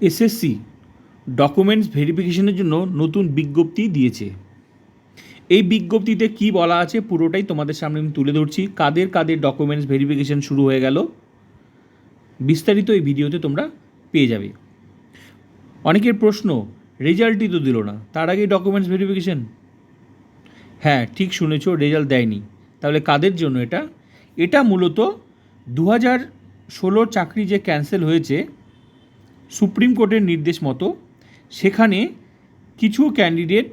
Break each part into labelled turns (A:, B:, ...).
A: SSC documents ভেরিফিকেশনের জন্য নতুন বিজ্ঞপ্তি দিয়েছে। এই বিজ্ঞপ্তিতে কি বলা আছে পুরোটাই তোমাদের সামনে আমি তুলে ধরছি। কাদের কাদের ডকুমেন্টস ভেরিফিকেশন শুরু হয়ে গেল, বিস্তারিত এই ভিডিওতে তোমরা পেয়ে যাবে। অনেকের প্রশ্ন রেজাল্টই তো দিল না, তার আগে ডকুমেন্টস ভেরিফিকেশন হ্যাঁ ঠিক শুনেছো রেজাল্ট দেয়নি। তাহলে কাদের জন্য এটা? এটা মূলত দু হাজার ষোলোর চাকরি যে ক্যান্সেল হয়েছে সুপ্রিম কোর্টের নির্দেশ মতো সেখানে কিছু ক্যান্ডিডেট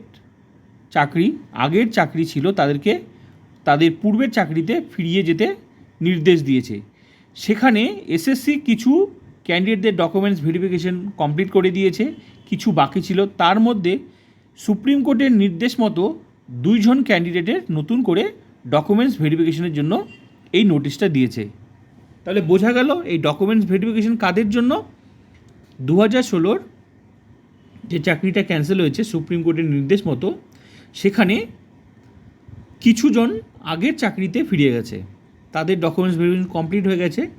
A: চাকরি, আগের চাকরি ছিল তাদেরকে, তাদের পূর্বের চাকরিতে ফিরিয়ে যেতে নির্দেশ দিয়েছে। সেখানে এসএসসি কিছু ক্যান্ডিডেটদের ডকুমেন্টস ভেরিফিকেশন কমপ্লিট করে দিয়েছে, কিছু বাকি ছিল। তার মধ্যে সুপ্রিম কোর্টের নির্দেশ মতো দুইজন ক্যান্ডিডেটের নতুন করে ডকুমেন্টস ভেরিফিকেশনের জন্য এই নোটিশটা দিয়েছে। তাহলে বোঝা গেল এই ডকুমেন্টস ভেরিফিকেশন কাদের জন্য? দু হাজার ষোলোর যে চাকরিটা ক্যান্সেল হয়েছে সুপ্রিম কোর্টের নির্দেশ মতো, সেখানে কিছুজন আগের চাকরিতে ফিরে গেছে। তাদের ডকুমেন্টস ভেরিফিকেশন কমপ্লিট হয়ে গেছে।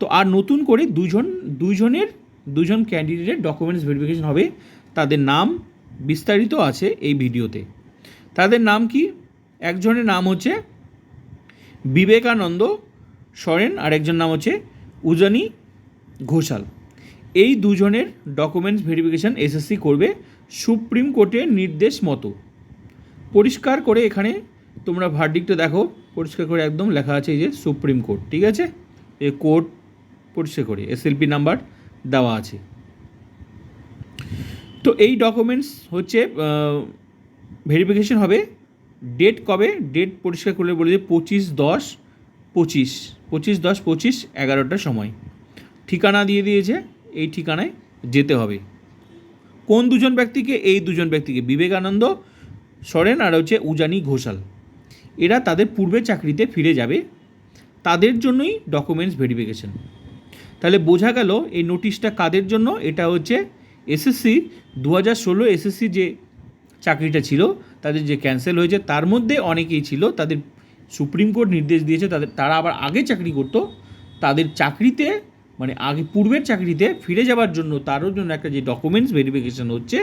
A: তো আর নতুন করে দুজন দুজনের দুজন ক্যান্ডিডেটের ডকুমেন্টস ভেরিফিকেশন হবে। তাদের নাম বিস্তারিত আছে এই ভিডিওতে। তাদের নাম কি? একজনের নাম হচ্ছে বিবেকানন্দ সরেন আর একজন নাম হচ্ছে উজানি ঘোষাল। এই দুজনের ডকুমেন্টস ভেরিফিকেশন এসএসসি করবে সুপ্রিম কোর্টের নির্দেশ মতো। পরিষ্কার করে এখানে তোমরা ভার্ডিকটা দেখো। পরিষ্কার করে একদম লেখা আছে এই যে সুপ্রিম কোর্ট ঠিক আছে? এ কোর্ট পরিষ্কার করে এসএলপি নাম্বার দেওয়া আছে। তো এই ডকুমেন্টস হচ্ছে ভেরিফিকেশন হবে ডেট কবে? ডেট পরিষ্কার করলে বলে যে পঁচিশ দশ পঁচিশ পঁচিশ দশ পঁচিশ এগারোটার সময়। ঠিকানা দিয়ে দিয়েছে। এই ঠিকানায় যেতে হবে। কোন দুজন ব্যক্তিকে? এই দুজন ব্যক্তিকে বিবেকানন্দ, সরেন আর হচ্ছে উজানি ঘোষাল। এরা তাদের পূর্বের চাকরিতে ফিরে যাবে। তাদের জন্যই ডকুমেন্টস ভেরিফিকেশন তাহলে বোঝা গেল এই নোটিশটা কাদের জন্য? এটা হচ্ছে এসএসসি দু হাজার ষোলো এসএসসি যে চাকরিটা ছিল, তাদের যে ক্যান্সেল হয়েছে, তার মধ্যে অনেকেই ছিল, তাদের সুপ্রিম কোর্ট নির্দেশ দিয়েছে, তাদের, তারা আবার আগে চাকরি করতো, তাদের চাকরিতে মানে আগে পূর্বের চাকরিতে ফিরে যাওয়ার জন্য তারও জন্য একটা যে ডকুমেন্টস ভেরিফিকেশন হচ্ছে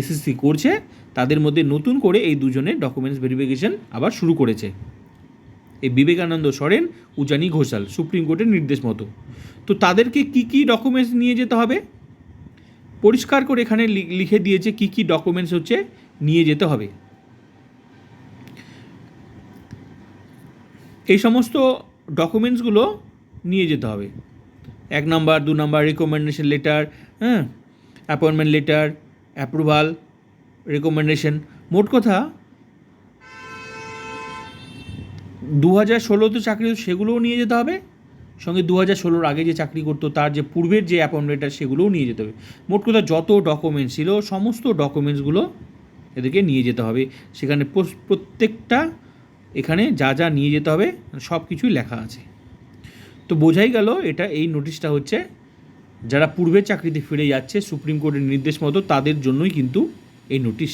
A: এসএসসি করছে, তাদের মধ্যে নতুন করে এই দুজনের ডকুমেন্টস ভেরিফিকেশান আবার শুরু করেছে। এই বিবেকানন্দ সরেন, উজানি ঘোষাল, সুপ্রিম কোর্টের নির্দেশ মতো। তো তাদেরকে কি কি ডকুমেন্টস নিয়ে যেতে হবে? পরিষ্কার করে এখানে লিখে দিয়েছে কি কি ডকুমেন্টস হচ্ছে, নিয়ে যেতে হবে। এই সমস্ত ডকুমেন্টসগুলো নিয়ে যেতে হবে। এক নাম্বার, দু নাম্বার রিকমেন্ডেশন লেটার হ্যাঁ? অ্যাপয়েন্টমেন্ট লেটার অ্যাপ্রুভাল রেকমেন্ডেশন মোট কথা দু হাজার ষোলোতে চাকরি সেগুলোও নিয়ে যেতে হবে। সঙ্গে দু হাজার ষোলোর আগে যে চাকরি করতো, তার যে পূর্বের যে অ্যাপয়েন্টমেন্ট সেগুলোও নিয়ে যেতে হবে। মোট কথা, যত ডকুমেন্টস ছিল, সমস্ত ডকুমেন্টসগুলো এদেরকে নিয়ে যেতে হবে। সেখানে প্রত্যেকটা এখানে যা যা নিয়ে যেতে হবে সব কিছুই লেখা আছে। তো বোঝাই গেল এটা এই নোটিশটা হচ্ছে, যারা পূর্বে চাকরিতে ফিরে যাচ্ছে সুপ্রিম কোর্টের নির্দেশ মতো তাদের জন্যই কিন্তু এই নোটিশ